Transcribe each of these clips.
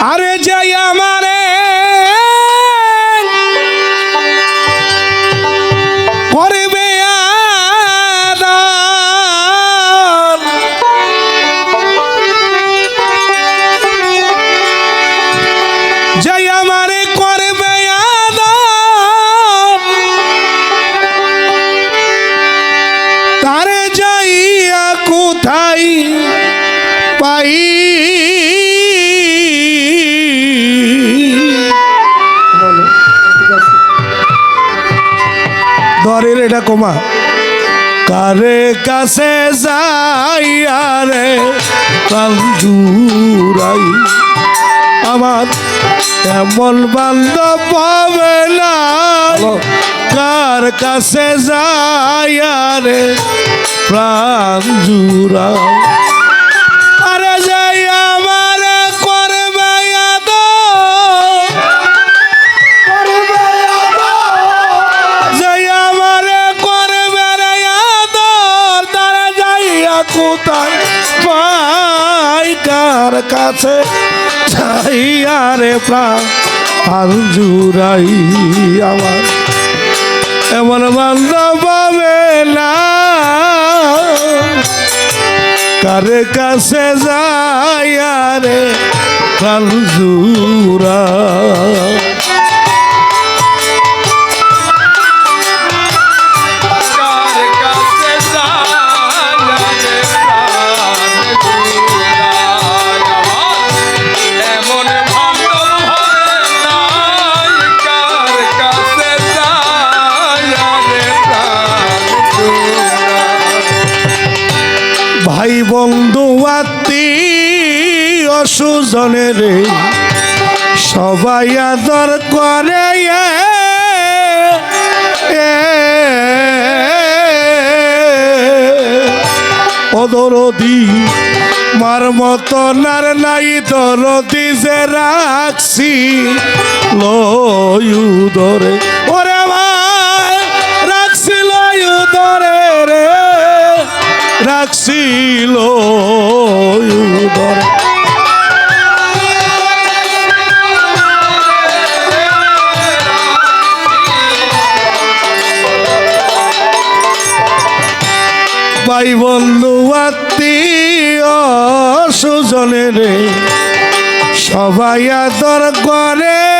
আরে যাই আমারে করবে। যাই আমারে করবে। তারে যাইয়া কোথায় পাই বলো। ঠিক আছে। দরের এটা কমা। কারে কাছে যাইয়া রে কান্দুরাই আমার এমন বান্ধব পাবে না। কার কাছে যাইয়া আরে প্রাণ জুড়াই। কোথায় পাই কার কাছে যাইয়া রে প্রাণ আর জুড়াই আমার। এমন বান্ধব পাবে না। কারে কাছে যাইয়া আরে প্রাণ জুড়া বন্ধু আত্মি অসুজনে রে। সবাই আদর করে অদরদি মার মতনার নাই দরদি যে রাখছি, লয়ু ধরে ওরে ভাই, রাখছি লয়ু ধরে রে। রাখছিল ভাই বন্ধু আত্মীয় সুজনে রে সবাই আদর করে।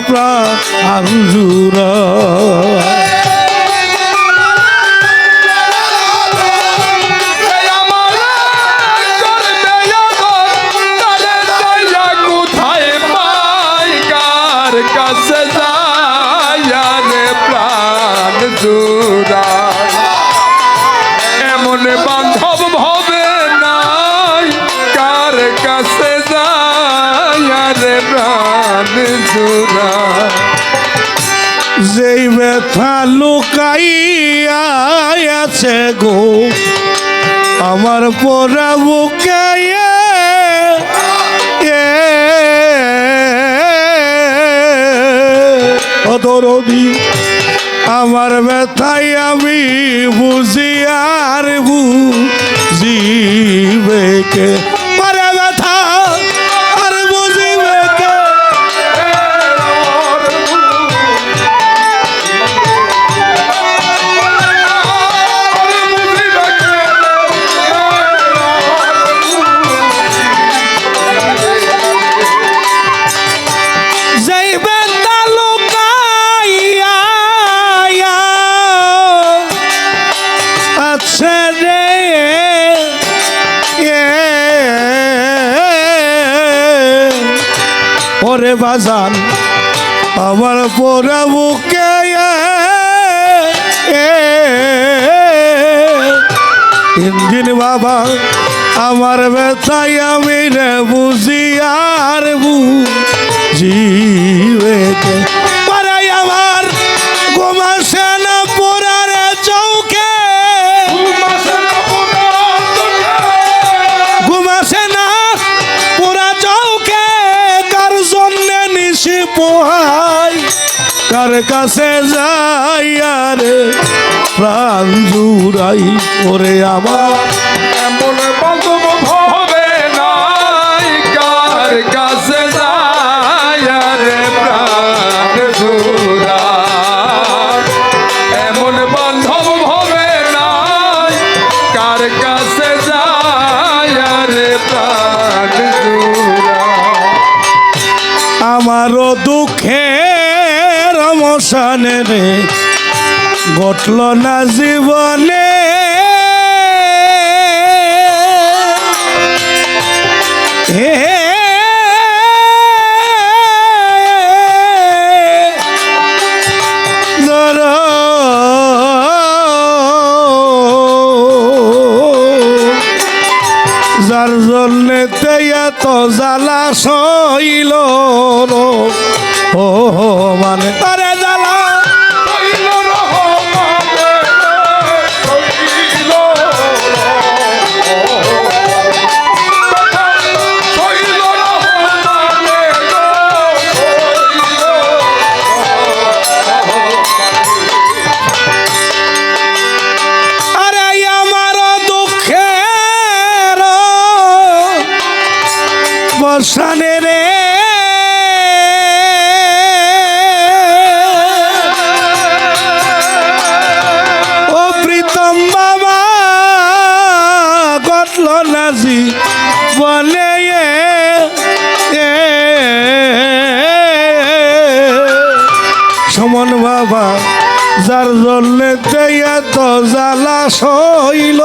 প্রাণ জুড়াই যেই ব্যথা লুকাইয়া আছে গো, আমার পোড়া বুকে অদরদি, আমার ব্যথাই আমি বুঝি আর বুঝিবে ওরে বাজান আমার পোড়া বুকে ইঞ্জিন বাবা আমার ব্যথায় আমি রে বুঝি আর বুঝিবেকে পোহাই কার কাছে যাই আরে প্রাণ জুড়াই ওরে আমার এমন দুঃখের অবসানে রে ঘটল না জীবনে। যার জন্যে এত জ্বালা সইল ও মানে আরে বসানে রে। ও প্রীতম বাবা গটল নাজি বলে সমন বাবা, যার জন্যে এত জ্বালা সইল,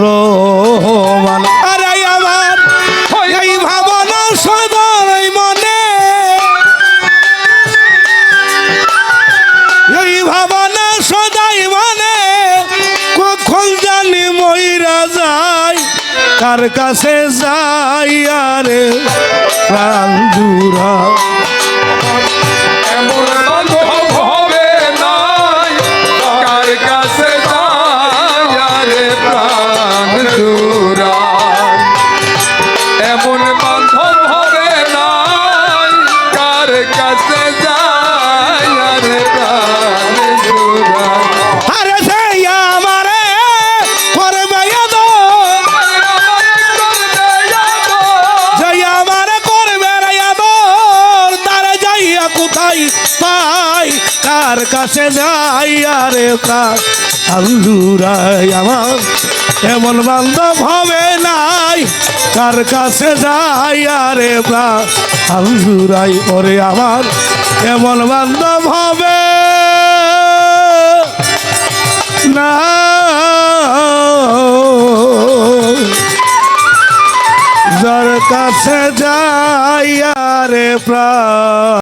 রোমান কার কাছে যাই আরে প্রাণ জুড়া এমন বান্ধব হবে কাছে কার কাছে যাই আরে কার আল্লুরাই আমার, এমন বান্ধব হবে নাই। কার কাছে যাই আরে প্রাণ। আল্লুরাই ওরে আমার, এমন বান্ধব হবে না যার কাছে যাই আরে প্রাণ।